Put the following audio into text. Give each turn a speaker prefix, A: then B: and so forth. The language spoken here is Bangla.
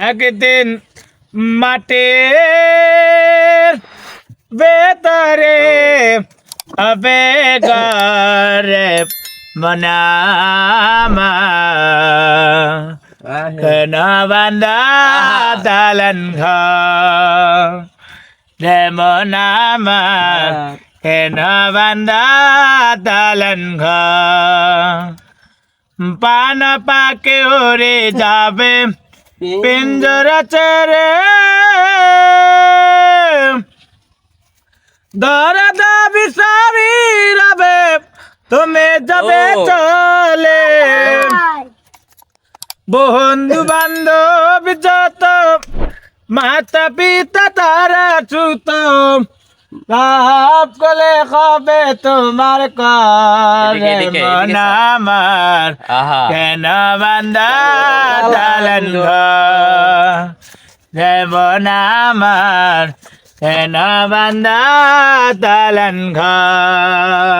A: একদিন মাটির ভেতরে হবে গরে মনামা কেন বান্দা দালান ঘর? রে মনামা। কেন বান্দা দালান ঘর? পান পাকে ওরে যাবে। পিঞ্জরা চেরে দরা দাবি সারি রবে তুমি যাবে। চলে। বন্ধু বান্ধব যত মাতা পিতা তারা ছুত। বাপ কলে হবে তোমার করে মন আমার কেন বান্দা দালান যেমন আমার কেন বান্দা দালান ঘর?